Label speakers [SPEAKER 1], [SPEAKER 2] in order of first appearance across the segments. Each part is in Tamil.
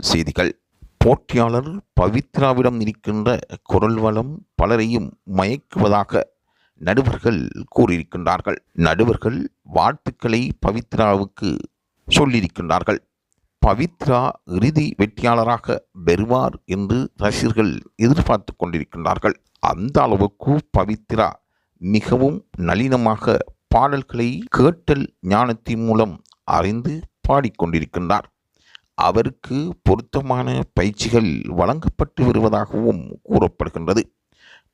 [SPEAKER 1] செய்திகள். போட்டியாளர் பவித்ராவிடம் இருக்கின்ற குரல் வளம் பலரையும் மயக்குவதாக நடுவர்கள் கூறியிருக்கின்றார்கள். நடுவர்கள் வாழ்த்துக்களை பவித்ராவுக்கு சொல்லியிருக்கின்றார்கள். பவித்ரா இறுதி வெற்றியாளராக பெறுவார் என்று ரசிகர்கள் எதிர்பார்த்து கொண்டிருக்கின்றார்கள். அந்த அளவுக்கு பவித்ரா மிகவும் நளினமாக பாடல்களை கேட்டல் ஞானத்தின் மூலம் அறிந்து பாடிக்கொண்டிருக்கின்றார். அவருக்கு பொருத்தமான பயிற்சிகள் வழங்கப்பட்டு வருவதாகவும் கூறப்படுகின்றது.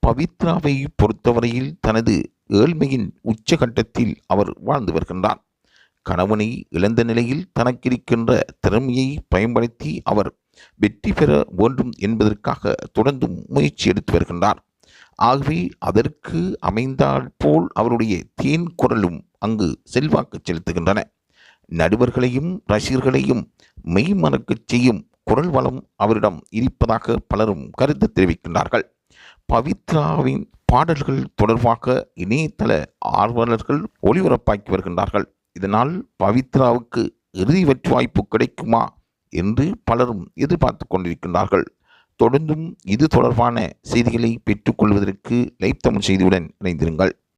[SPEAKER 1] பவித்ராவை பொறுத்தவரையில் தனது ஏழ்மையின் உச்சகட்டத்தில் அவர் வாழ்ந்து வருகின்றார். கணவனை இழந்த நிலையில் தனக்கிருக்கின்ற திறமையை பயன்படுத்தி அவர் வெற்றி பெற வேண்டும் என்பதற்காக தொடர்ந்தும் முயற்சி எடுத்து வருகின்றார். ஆகவே அதற்கு அமைந்தால் போல் அவருடைய தேன் குரலும் அங்கு செல்வாக்கு செலுத்துகின்றன. நடுவர்களையும் ரசிகர்களையும் மெய்மறக்கச் செய்யும் குரல் வளம் அவரிடம் இருப்பதாக பலரும் கருத்து தெரிவிக்கின்றார்கள். பவித்ராவின் பாடல்கள் தொடர்பாக இணையதள ஆர்வலர்கள் ஒளிபரப்பாக்கி வருகின்றார்கள். இதனால் பவித்ராவுக்கு இறுதி வெற்றி வாய்ப்பு கிடைக்குமா என்று பலரும் எதிர்பார்த்து கொண்டிருக்கின்றார்கள். தொடர்ந்தும் இது தொடர்பான செய்திகளை பெற்றுக்கொள்வதற்கு லைப் தமிழ் செய்தியுடன் இணைந்திருங்கள்.